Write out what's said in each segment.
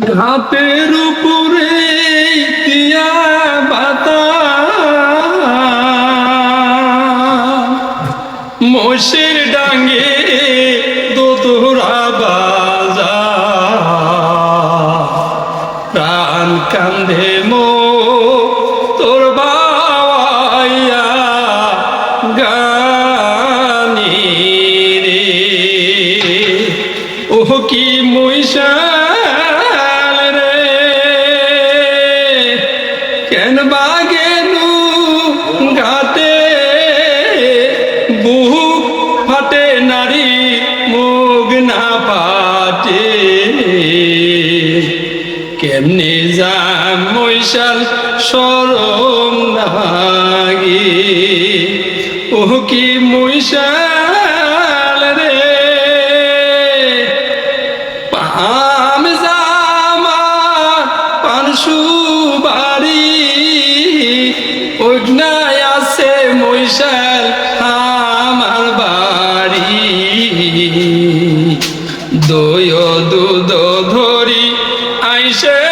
ঘাটের উপরে তিয়া বাতা মোষের ডাঙ্গে দোতরা বাজা। প্রাণ কান্ধে মো তোর বাবাইয়া গানি রে। ওহ, কি মৈশাল না পাটে কেমনে যাম মৈশাল সরম নাগি ও কি মৈশাল রে। পাম জামা পানসু বাড়ি অগ্নায় আছে মৈশাল দই দুধ ধরি আইসেন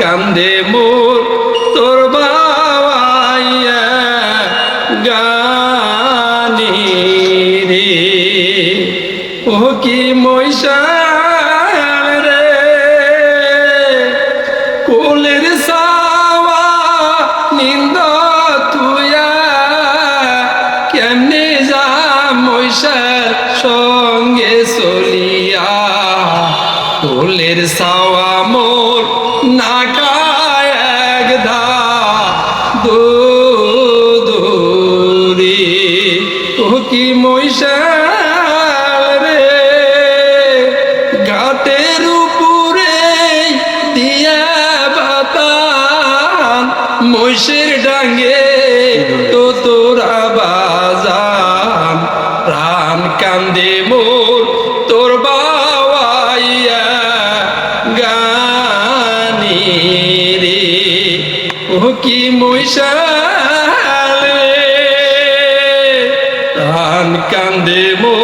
কান্দে মোর তোর গানি রে। ও কি মৈশাল সঙ্গে চলিয়া। কোলের সাওয়া মোর কি মৈশাল রে? ঘাটের উপরে দিয়া বাতান মৈশের ডাঙ্গে তো তোরা বাজান প্রাণ কান্দে মোর তোর বাবাইয়া গানি রে। ও কি মৈশাল কান্দে মোর